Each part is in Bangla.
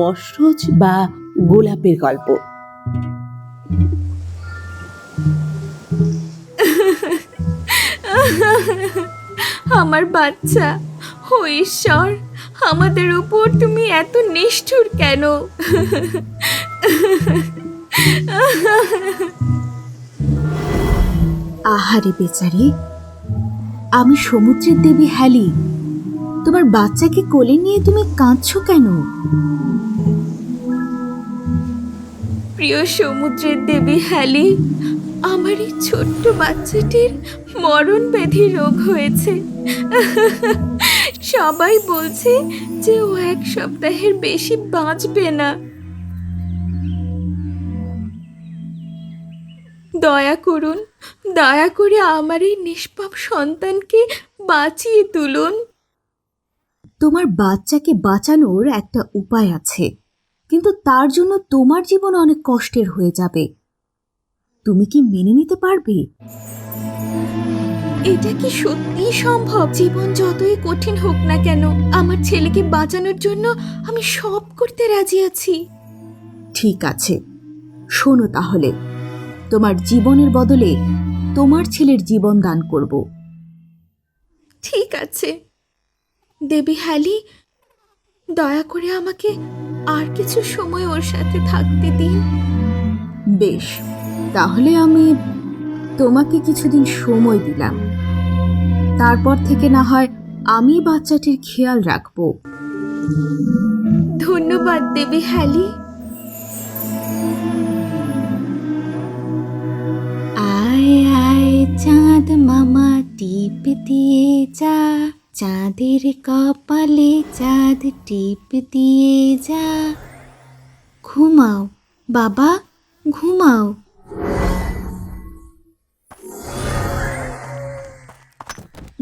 মশরজ বা গোলাপের গল্প। আমার বাচ্চা ও ঈশ্বর আমাদের উপর তুমি এত নিষ্ঠুর কেন? আহারে বেচারি আমি সমুদ্রের দেবী হ্যালি। তোমার বাচ্চাকে কোলে নিয়ে তুমি কাঁদছো কেন? প্রিয় সমুদ্রের দেবী হ্যালি আমার এই ছোট্ট বাচ্চাটির মরণ ব্যাধি রোগ হয়েছে। সবাই বলছে যে ও এক সপ্তাহের বেশি বাঁচবে না। দয়া করুন, দয়া করে আমার এই নিষ্পাপ সন্তানকে বাঁচিয়ে তুলুন। তোমার বাচ্চাকে বাঁচানোর একটা উপায় আছে। কিন্তু তার জন্য তোমার জীবন অনেক কষ্টের হয়ে যাবে। তুমি কি মেনে নিতে পারবে? এটা কি সত্যি সম্ভব? জীবন যতই কঠিন হোক না কেন আমার ছেলেকে বাঁচানোর জন্য আমি সব করতে রাজি আছি। ঠিক আছে। শোনো তাহলে তোমার জীবনের বদলে তোমার ছেলের জীবন দান করব। ঠিক আছে। দেবী হ্যালি দয়া করে আমাকে আর কিছু সময় ওর সাথে থাকতে দিন। বেশ, তাহলে আমি তোমাকে কিছুদিন সময় দিলাম। তারপর থেকে না হয় আমি বাচ্চাটির খেয়াল রাখব। ধন্যবাদ দেবে, হ্যালি। আয় আয়, চাঁদ মামা, টিপ দিয়ে যা। চাঁদের কপালে চাঁদ টিপ দিয়ে যা। ঘুমাও, বাবা, ঘুমাও।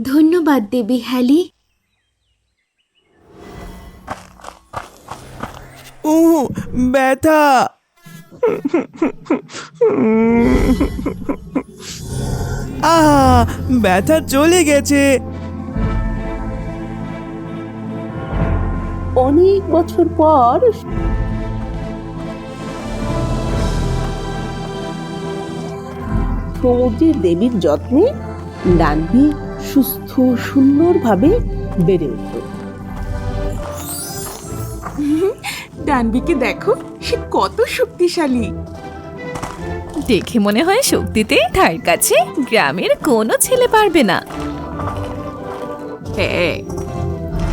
ধন্যবাদ দেবী হ্যালি। ও ব্যথা। আহা, ব্যথা চলে গেছে। অনেক বছর পর সমুদ্রের দেবীর যত্নে ডানভি সুস্থ সুন্দরভাবে বেড়ে উঠল। ডানবিকে দেখো সে কত শক্তিশালী। দেখে মনে হয় শক্তিতে তার কাছে গ্রামের কোনো ছেলে পারবে না। হ্যাঁ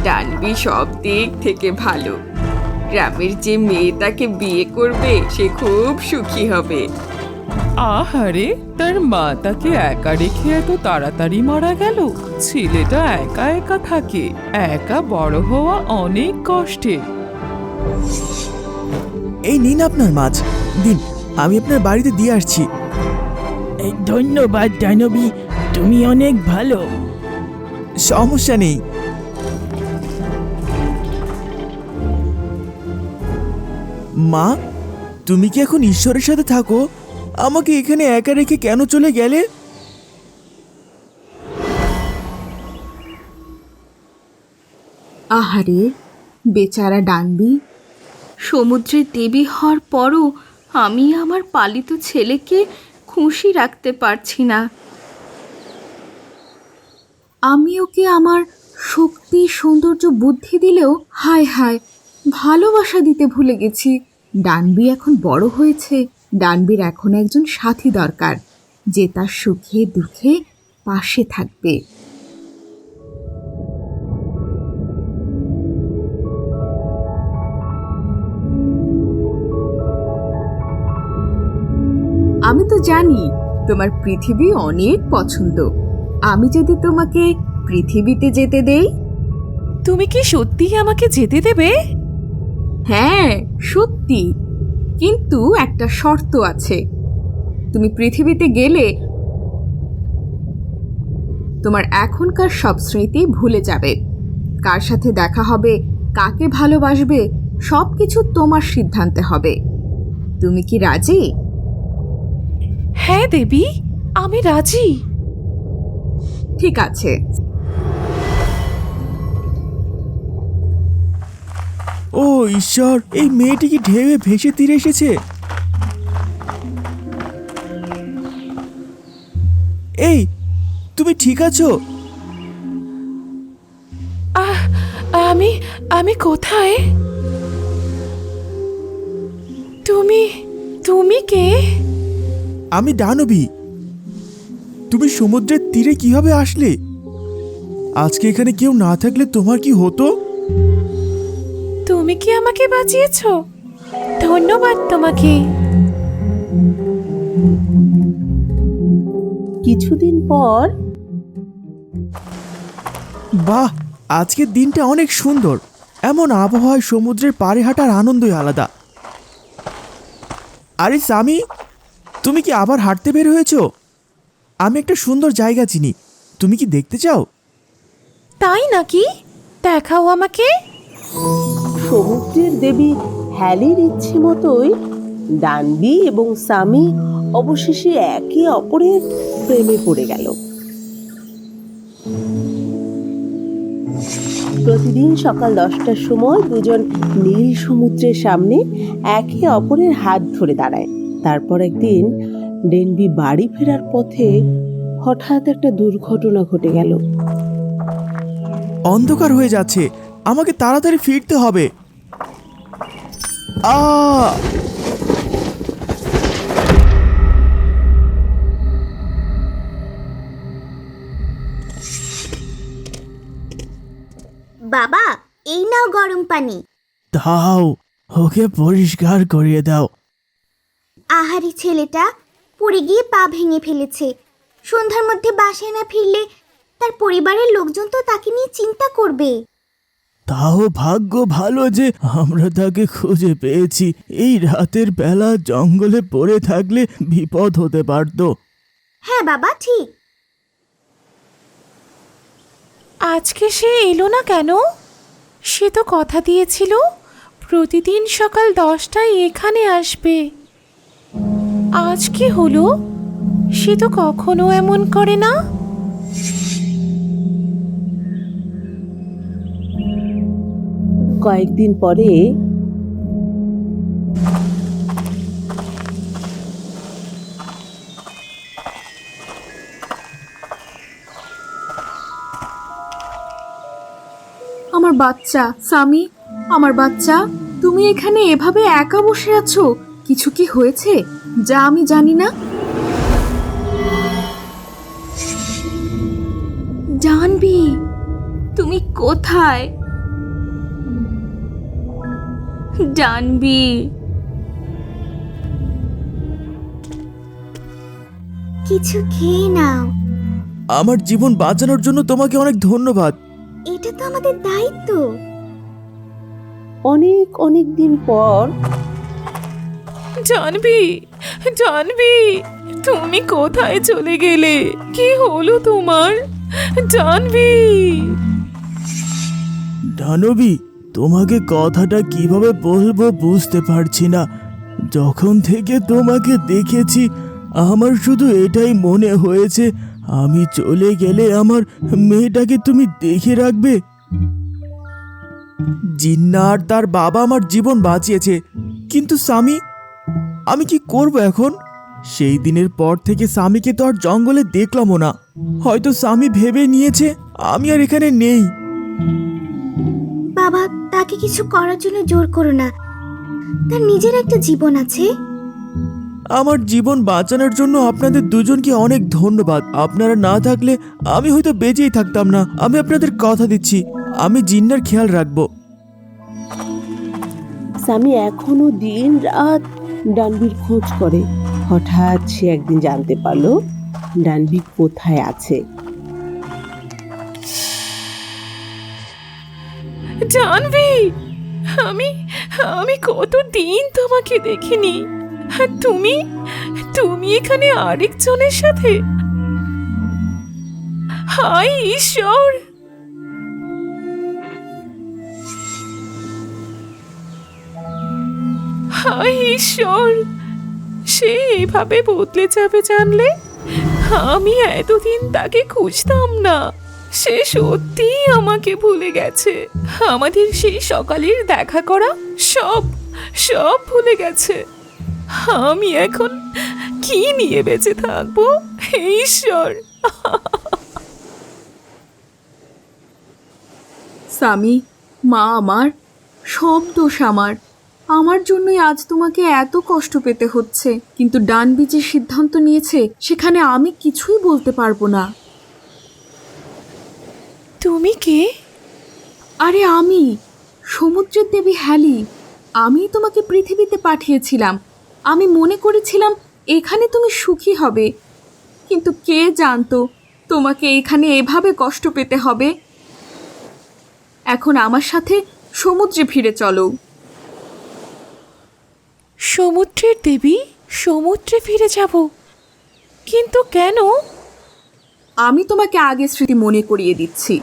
ডানবি সব দিক থেকে ভালো। গ্রামের যে মেয়ে তাকে বিয়ে করবে সে খুব সুখী হবে। আহারে তার মা তাকে একা রেখে এত তাড়াতাড়ি মারা গেল? ছেলেটা একা একা থাকে একা বড় হওয়া অনেক কষ্টে। এই নিন আপনার মাছ। দিন আমি আপনার বাড়িতে দিয়ে আসছি। ধন্যবাদ দানবী তুমি অনেক ভালো। সমস্যা নেই। মা, তুমি কি এখন ঈশ্বরের সাথে থাকো? আমাকে এখানে একা রেখে কেন চলে গেলে? আহারে, বেচারা ডানবি, সমুদ্রের দেবী হওয়ার পরও আমি আমার পালিত ছেলেকে খুশি রাখতে পারছি না। আমি ওকে আমার শক্তি, সৌন্দর্য, বুদ্ধি দিলেও হায় হায় ভালোবাসা দিতে ভুলে গেছি। ডানবি এখন বড় হয়েছে। ডানবির এখন একজন সাথী দরকার, যে তার সুখে দুঃখে পাশে থাকবে। আমি তো জানি তোমার পৃথিবী অনেক পছন্দ। আমি যদি তোমাকে পৃথিবীতে যেতে দেই? তুমি কি সত্যিই আমাকে যেতে দেবে? হ্যাঁ সত্যি। কিন্তু একটা শর্ত আছে। তুমি পৃথিবীতে গেলে তোমার এখনকার সব স্মৃতি ভুলে যাবে। কার সাথে দেখা হবে কাকে ভালোবাসবে সব কিছু তোমার সিদ্ধান্তে হবে। তুমি কি রাজি? হ্যাঁ দেবী আমি রাজি। ঠিক আছে। ও ঈশ্বর এই মেয়েটি কি ঢেউয়ে ভেসে তীরে এসেছে? এই তুমি ঠিক আছো? আহ আমি আমি কোথায়? তুমি তুমি কে? আমি দানবী। তুমি সমুদ্রের তীরে কীভাবে আসলে? আজকে এখানে কেউ না থাকলে তোমার কি হতো? তুমি কি আমাকে বাঁচিয়েছো? ধন্যবাদ তোমাকে। কিছুদিন পর। বাহ আজকের দিনটা অনেক সুন্দর। এমন আবহাওয়ায় সমুদ্রের পাড়ে হাঁটার আনন্দই আলাদা। আরে স্বামী তুমি কি আবার হাঁটতে বের হয়েছো? আমি একটা সুন্দর জায়গা চিনি। তুমি কি দেখতে চাও? তাই নাকি? দেখাও আমাকে। দেবী হ্যালির ইচ্ছে মতোই ডানবি এবং সামি অবশেষে একে অপরের প্রেমে পড়ে গেল। প্রতিদিন সকাল দশটার সময় দুজন নীল সমুদ্রের সামনে একে অপরের হাত ধরে দাঁড়ায়। তারপর একদিন ডেনবি বাড়ি ফেরার পথে হঠাৎ একটা দুর্ঘটনা ঘটে গেল। অন্ধকার হয়ে যাচ্ছে। আমাকে তাড়াতাড়ি ফিরতে হবে। আ বাবা এই নাও গরম পানি। দাও ওকে পরিষ্কার করিয়ে দাও। আহারি ছেলেটা পড়ে গিয়ে পা ভেঙে ফেলেছে। সন্ধ্যার মধ্যে বাসায় না ফিরলে তার পরিবারের লোকজন তো তাকে নিয়ে চিন্তা করবে। তাও ভাগ্য ভালো যে আমরা তাকে খুঁজে পেয়েছি। এই রাতের বেলা জঙ্গলে পড়ে থাকলে বিপদ হতে পারতো। হ্যাঁ বাবা ঠিক। আজকে সে এলো না কেন? সে তো কথা দিয়েছিল প্রতিদিন সকাল দশটায় এখানে আসবে। আজ কি হলো? সে তো কখনো এমন করে না? কয়েকদিন পরে আমার বাচ্চা সামি আমার বাচ্চা, তুমি এখানে এভাবে একা বসে আছো? কিছু কি হয়েছে? যা আমি জানি না। জানবি, তুমি কোথায়? জানবি। কিছু খেয়ে নাও। আমার জীবন বাঁচানোর জন্য তোমাকে অনেক ধন্যবাদ। এটা তো আমাদের দায়িত্ব। অনেক অনেক দিন পর। জানবি জানবি তুমি কোথায় চলে গেলে? কি হলো তোমার? জানবি। দানবী তোমাকে কথাটা কীভাবে বলব বুঝতে পারছি না। যখন থেকে তোমাকে দেখেছি, আমার শুধু এটাই মনে হয়েছে, আমি চলে গেলে আমার মেয়েটাকে তুমি দেখে রাখবে। জিন্না আর তার বাবা আমার জীবন বাঁচিয়েছে, কিন্তু স্বামী, আমি কি করব এখন? সেই দিনের পর থেকে স্বামীকে তো আর জঙ্গলে দেখলামও না। হয়তো স্বামী ভেবে নিয়েছে, আমি আর এখানে নেই। বাবা তাকে কিছু করার জন্য জোর করো না। তার নিজের একটা জীবন আছে। আমার জীবন বাঁচানোর জন্য আপনাদের দুজনকে অনেক ধন্যবাদ। আপনারা না থাকলে আমি হয়তো বেঁচেই থাকতাম না। আমি আপনাদের কথা দিচ্ছি। আমি জিন্নার খেয়াল রাখব। স্বামী এখনও দিন রাত ডানবির খোঁজ করে। হঠাৎ সে একদিন জানতে পারল ডানবি কোথায় আছে। জানবি। আমি আমি কতদিন তোমাকে দেখিনি। আর তুমি তুমি এখানে আরেকজনের সাথে। হাই ঈশ্বর! হাই ঈশ্বর! সে এভাবে বদলে যাবে জানলে? আমি এতদিন তাকে খুঁজতাম না। সে সত্যিই আমাকে ভুলে গেছে। আমাদের সেই সকালের দেখা করা সব সব ভুলে গেছে। আমি এখন কি নিয়ে বেঁচে থাকব? ঈশ্বর! স্বামী, মা আমার, সব দোষ আমার। আমার জন্যই আজ তোমাকে এত কষ্ট পেতে হচ্ছে, কিন্তু ডানবি যে সিদ্ধান্ত নিয়েছে, সেখানে আমি কিছুই বলতে পারব না। তুমি কে? আরে আমি সমুদ্রের দেবী হ্যালি। আমি তোমাকে পৃথিবীতে পাঠিয়েছিলাম। আমি মনে করেছিলাম এখানে তুমি সুখী হবে। কিন্তু কে জানতো তোমাকে এখানে এভাবে কষ্ট পেতে হবে? এখন আমার সাথে সমুদ্রে ফিরে চলো। সমুদ্রের দেবী সমুদ্রে ফিরে যাব। কিন্তু কেন? আমি তোমাকে আগে স্মৃতি মনে করিয়ে দিচ্ছি।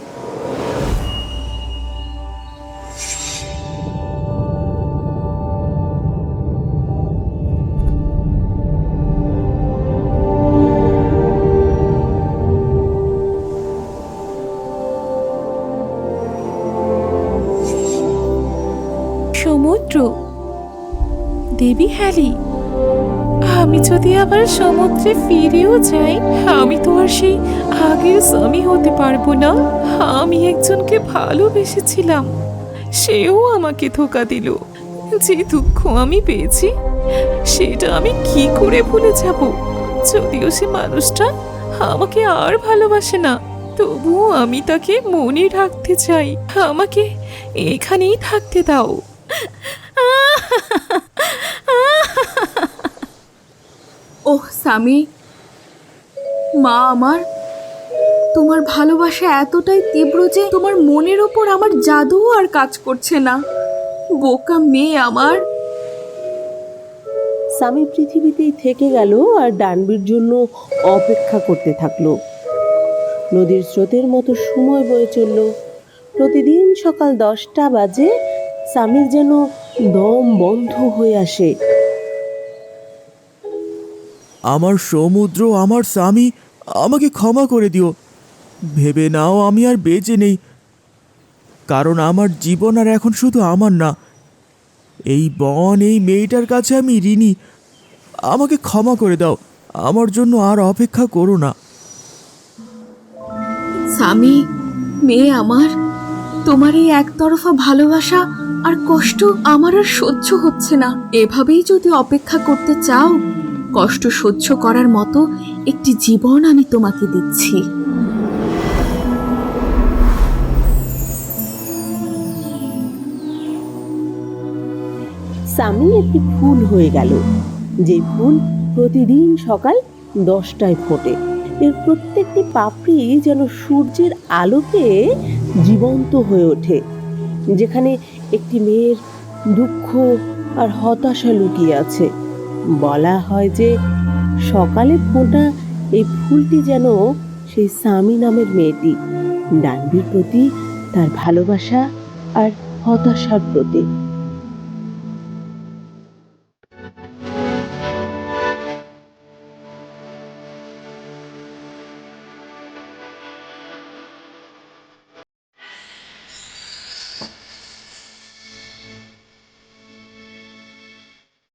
সমুদ্র। দেবী হ্যালি, আমি যদি আবার সমুদ্রে ফিরেও যাই, আমি তো আর সেই আগের স্বামী হতে পারব না। আমি একজনকে ভালোবেসেছিলাম, সেও আমাকে ধোকা দিল। যে দুঃখ আমি পেয়েছি, সেটা আমি কি করে ভুলে যাব? যদিও সে মানুষটা আমাকে আর ভালোবাসে না, তবুও আমি তাকে মনে রাখতে চাই। আমাকে এখানেই থাকতে দাও। ওহ, স্বামী। মা আমার, তোমার ভালোবাসা এতটাই তীব্র যে তোমার মনের ওপর আমার জাদুও আর কাজ করছে না। বোকা মেয়ে আমার। স্বামী পৃথিবীতেই থেকে গেল আর ডানবির জন্য অপেক্ষা করতে থাকল। নদীর স্রোতের মতো সময় বয়ে চলল। প্রতিদিন সকাল দশটা বাজে স্বামীর যেন দম বন্ধ হয়ে আসে। আমার সমুদ্র আমার স্বামী আমাকে ক্ষমা করে দিও। ভেবে নাও আমি আর বেঁচে নেই। কারণ আমার জীবন আর এখন শুধু আমার না। এই বন এই মেয়েটার কাছে আমি ঋণী। আমাকে ক্ষমা করে দাও। আমার জন্য আর অপেক্ষা করো না। স্বামী মেয়ে আমার। তোমার এই একতরফা ভালোবাসা আর কষ্ট আমার আর সহ্য হচ্ছে না। এভাবেই যদি অপেক্ষা করতে চাও, কষ্ট সহ্য করার মতো একটি জীবন আমি তোমাকে দিচ্ছি। স্বামী একটি ফুল হয়ে গেল। যে ফুল প্রতিদিন সকাল দশটায় ফোটে। এর প্রত্যেকটি পাপড়ি যেন সূর্যের আলোতে জীবন্ত হয়ে ওঠে, যেখানে একটি মেয়ের দুঃখ আর হতাশা লুকিয়ে আছে। বলা হয় যে সকালে ফোটা এই ফুলটি যেন সেই স্বামী নামের মেয়েটি, ডানবির প্রতি তার ভালোবাসা আর হতাশার প্রতীক।